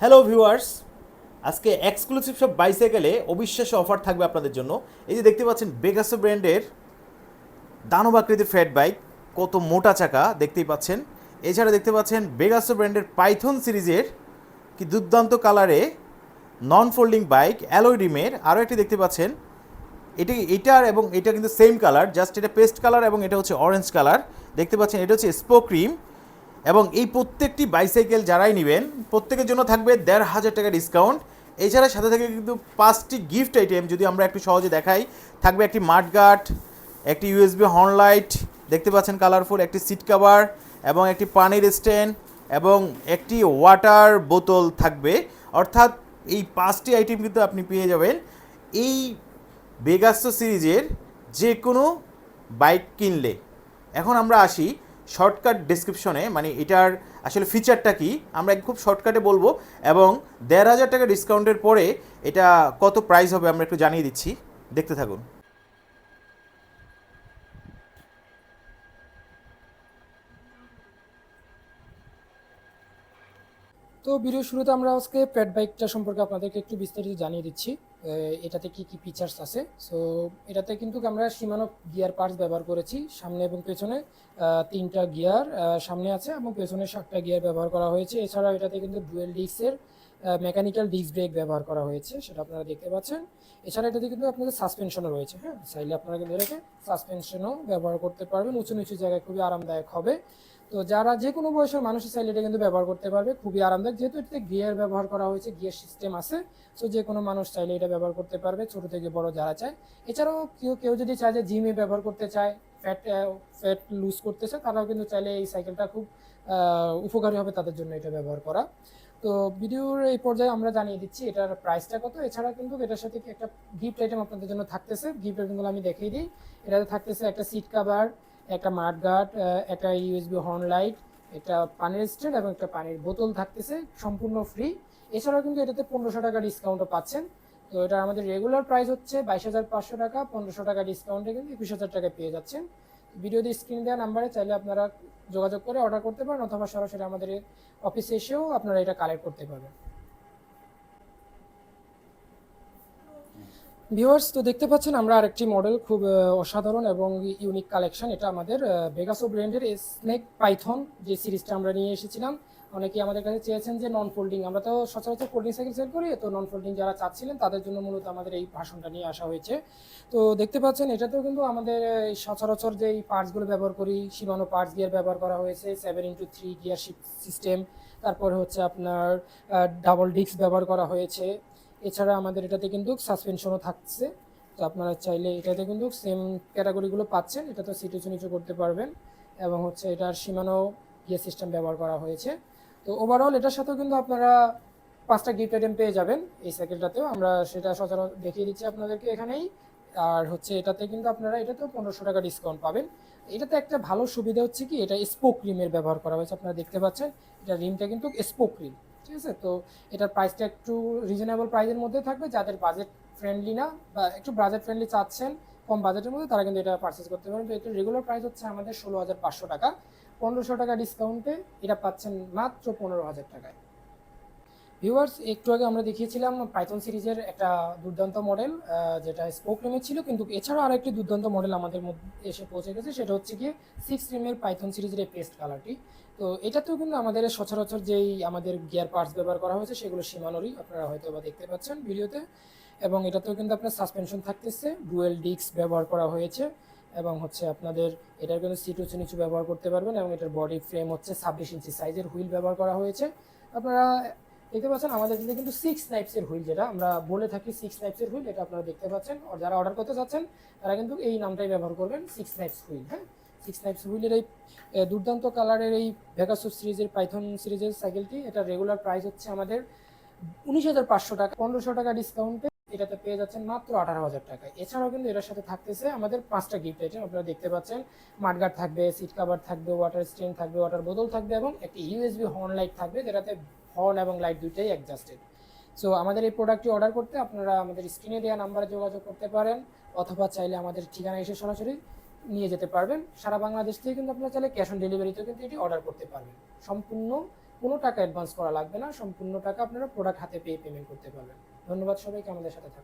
Hello viewers আজকে exclusive সব বাইসাইকেলে অবিশ্বাস্য অফার থাকবে আপনাদের জন্য। এই যে দেখতে পাচ্ছেন বেগাসো ব্র্যান্ডের দানব আকৃতির ফ্যাট বাইক কত মোটা চাকা, দেখতেই পাচ্ছেন। এছাড়া দেখতে পাচ্ছেন বেগাসো ব্র্যান্ডের পাইথন সিরিজের কি দুর্দান্ত কালারে নন ফোল্ডিং বাইক অ্যালোয় রিমের আরও একটি দেখতে পাচ্ছেন, এটি, এটার এবং এটা কিন্তু সেম কালার জাস্ট এটা পেস্ট কালার এবং এটা হচ্ছে অরেঞ্জ কালার দেখতে পাচ্ছেন, এটা হচ্ছে স্পো ক্রিম এবং এই প্রত্যেকটি বাইসাইকেল যারাই নেবেন, প্রত্যেকের জন্য থাকবে দেড় হাজার টাকা ডিসকাউন্ট এছাড়া সাথে থেকে কিন্তু পাঁচটি গিফট আইটেম যদি আমরা একটু সহজে দেখাই, থাকবে একটি মাঠগাট একটি ইউএসবি হর্ন লাইট দেখতে পাচ্ছেন কালারফুল একটি সিট কভার এবং একটি পানির স্ট্যান্ড এবং একটি ওয়াটার বোতল থাকবে। অর্থাৎ এই পাঁচটি আইটেম কিন্তু আপনি পেয়ে যাবেন। এই বেগাস্টো সিরিজের যে কোনো বাইক কিনলে। এখন আমরা আসি শর্টকাট ডেসক্রিপশনে মানে এটার আসলে ফিচারটা কি, আমরা খুব শর্টকাটে বলব, এবং দেড় হাজার টাকা ডিসকাউন্টের পরে এটা কত প্রাইস হবে আমরা একটু জানিয়ে দিচ্ছি। দেখতে থাকুন। তো ভিডিও শুরুতে আমরা আজকে প্যাড বাইকটা সম্পর্কে আপনাদেরকে একটু বিস্তারিত জানিয়ে দিচ্ছি। এটাতে কি কি ফিচার্স আছে? সো এটাতে কিন্তু আমরা সীমানো গিয়ার পার্টস ব্যবহার করেছি। সামনে এবং পেছনে তিনটা গিয়ার সামনে আছে এবং পেছনে সাতটা গিয়ার ব্যবহার করা হয়েছে। এছাড়াও এটাতে কিন্তু ডুয়েল ডিস্কের মেকানিক্যাল ডিস্ক ব্রেক ব্যবহার করা হয়েছে, সেটা আপনারা দেখতে পাচ্ছেন। এছাড়া এটাতে কিন্তু আপনাদের সাসপেনশনও রয়েছে হ্যাঁ? চাইলে আপনারা কিন্তু এটাকে সাসপেনশনও ব্যবহার করতে পারবেন। উঁচু নিচু জায়গায় খুবই আরামদায়ক হবে। তো যারা যে কোনো বয়সের মানুষের চাইলে এটা কিন্তু ব্যবহার করতে পারবে, খুবই আরামদায়ক। যেহেতু এটাতে গিয়ার ব্যবহার করা হয়েছে গিয়ার সিস্টেম আছে সো যে কোনো মানুষ চাইলে এটা ব্যবহার করতে পারবে, ছোট থেকে বড় যারা চায়। এছাড়াও কেউ কেউ যদি চায় যে জিমে ব্যবহার করতে চায় ফ্যাট ফ্যাট লুজ করতে চায়, তারাও কিন্তু চাইলে এই সাইকেলটা খুব উপকারী হবে তাদের জন্য এটা ব্যবহার করা। তো ভিডিওর এই পর্যায়ে আমরা জানিয়ে দিচ্ছি এটার প্রাইসটা কত। এছাড়া কিন্তু এটার সাথে একটা গিফট আইটেম আপনাদের জন্য থাকতেছে। গিফট আইটেমগুলো আমি দেখিয়ে দিই। এটাতে থাকতেছে একটা সিট কাভার একটা গার্ড একটা ইউএসবি হর্ন লাইট একটা পানির স্ট্যান্ড এবং একটা পানির বোতল থাকতেছে, সম্পূর্ণ ফ্রি এছাড়াও কিন্তু এটাতে পনেরোশো টাকা ডিসকাউন্টও পাচ্ছেন। তো এটা আমাদের রেগুলার প্রাইস হচ্ছে বাইশ হাজার পাঁচশো টাকা, পনেরোশো টাকা ডিসকাউন্টে কিন্তু একুশ হাজার টাকা পেয়ে যাচ্ছেন। ভিডিওতে স্ক্রিন দেওয়া নাম্বারে চাইলে আপনারা যোগাযোগ করে অর্ডার করতে পারেন অথবা সরাসরি আমাদের অফিসে এসেও আপনারা এটা কালেক্ট করতে পারবেন। ভিউয়ার্স তো দেখতে পাচ্ছেন, আমরা আরেকটি মডেল খুব অসাধারণ এবং ইউনিক কালেকশন এটা আমাদের বেগাসো ব্র্যান্ডের স্নেক পাইথন যে সিরিজটা আমরা নিয়ে এসেছিলাম। অনেকেই আমাদের কাছে চেয়েছেন যে নন ফোল্ডিং আমরা তো সচরাচর ফোল্ডিং সাইকেল সেল করি, তো নন ফোল্ডিং যারা চাচ্ছিলেন, তাদের জন্য মূলত আমাদের এই ভাষণটা নিয়ে আসা হয়েছে। তো দেখতে পাচ্ছেন, এটাতেও কিন্তু আমাদের সচরাচর যে এই পার্টসগুলো ব্যবহার করি, সীমানো পার্টস গিয়ার ব্যবহার করা হয়েছে seven into three gear system তারপরে হচ্ছে আপনার ডাবল ডিস্ক ব্যবহার করা হয়েছে। এছাড়া আমাদের এটাতে কিন্তু সাসপেনশনও থাকছে। তো আপনারা চাইলে এটাতে কিন্তু সেম ক্যাটাগরিগুলো পাচ্ছেন, এটা তো সিট নিচু করতে পারবেন। এবং হচ্ছে এটার সীমানো ইয়ে সিস্টেম ব্যবহার করা হয়েছে। তো ওভারঅল এটার সাথেও কিন্তু আপনারা পাঁচটা গিফট আইটেম পেয়ে যাবেন। এই সাইকেলটাতেও আমরা সেটা সচরাচর দেখিয়ে দিচ্ছি আপনাদেরকে এখানেই। আর হচ্ছে এটাতে কিন্তু আপনারা এটাতেও পনেরোশো টাকা ডিসকাউন্ট পাবেন। এটাতে একটা ভালো সুবিধা হচ্ছে কি, এটা স্পোক রিমের ব্যবহার করা হয়েছে, আপনারা দেখতে পাচ্ছেন। এটা রিমটা কিন্তু স্পোক রিম ঠিক আছে? তো এটার প্রাইসটা একটু রিজনেবল প্রাইসের মধ্যে থাকবে। যাদের বাজেট ফ্রেন্ডলি না বা একটু বাজেট ফ্রেন্ডলি চাচ্ছেন কম বাজেটের মধ্যে তারা কিন্তু এটা পারচেস করতে পারেন তো এটা রেগুলার প্রাইস হচ্ছে আমাদের ষোলো হাজার পাঁচশো টাকা। পনেরোশো টাকা ডিসকাউন্টে এটা পাচ্ছেন মাত্র পনেরো হাজার টাকায়। ভিউয়ার্স একটু আগে আমরা দেখিয়েছিলাম পাইথন সিরিজের একটা দুর্দান্ত মডেল যেটা স্পোক রিমের ছিল, কিন্তু এছাড়াও আরেকটি দুর্দান্ত মডেল আমাদের মধ্যে এসে পৌঁছে গেছে, সেটা হচ্ছে গিয়ে সিক্স রিমের পাইথন সিরিজের এই পেস্ট কালারটি তো এটাতেও কিন্তু আমাদের সচরাচর যেই আমাদের গিয়ার পার্টস ব্যবহার করা হয়েছে, সেগুলো সীমানোরই আপনারা হয়তো বা দেখতে পাচ্ছেন ভিডিওতে। এবং এটাতেও কিন্তু আপনার সাসপেনশন থাকতেছে ডুয়েল ডিস্ক ব্যবহার করা হয়েছে এবং হচ্ছে আপনাদের এটার কিন্তু সিট উঁচু নিচু ব্যবহার করতে পারবেন এবং এটার বডি ফ্রেম হচ্ছে ছাব্বিশ ইঞ্চি সাইজের হুইল ব্যবহার করা হয়েছে। আপনারা দেখতে পাচ্ছেন আমাদের কিন্তু সিক্স নাইপসের হুইল যেটা, আমরা বলে থাকি সিক্স নাইপসের হুইল এটা আপনারা দেখতে পাচ্ছেন। আর যারা অর্ডার করতে চাচ্ছেন, তারা কিন্তু এই নামটাই ব্যবহার করবেন সিক্স নাইপস হুইল হ্যাঁ? সিক্স নাইপস হুইলের এই দুর্দান্ত কালারের এই ভেগাসো সিরিজের পাইথন সিরিজের সাইকেলটি এটা রেগুলার প্রাইস হচ্ছে আমাদের উনিশ হাজার পাঁচশো টাকা, পনেরোশো টাকা ডিসকাউন্টে এটাতে পেয়ে যাচ্ছেন মাত্র আঠারো হাজার টাকা এছাড়াও কিন্তু এটার সাথে থাকতেছে আমাদের পাঁচটা গিফট আইটেম আপনারা দেখতে পাচ্ছেন মাঠগার্ড থাকবে সিট কাভার থাকবে ওয়াটার স্ট্যান্ড থাকবে ওয়াটার বোতল থাকবে এবং একটি ইউএসবি হর্ন লাইট থাকবে, যেটাতে হর্ন এবং লাইট দুইটাই অ্যাডজাস্টেড সো আমাদের এই প্রোডাক্টটি অর্ডার করতে আপনারা আমাদের স্ক্রিনে দেওয়া নাম্বারে যোগাযোগ করতে পারেন, অথবা চাইলে আমাদের ঠিকানা এসে সরাসরি নিয়ে যেতে পারবেন। সারা বাংলাদেশ থেকে কিন্তু আপনারা চাইলে ক্যাশ অন ডেলিভারিতেও কিন্তু এটি অর্ডার করতে পারবেন। সম্পূর্ণ কোনো টাকা অ্যাডভান্স করা লাগবে না, সম্পূর্ণ টাকা আপনারা প্রোডাক্ট হাতে পেয়ে পেমেন্ট করতে পারবেন। ধন্যবাদ সবাইকে আমাদের সাথে থাকুন।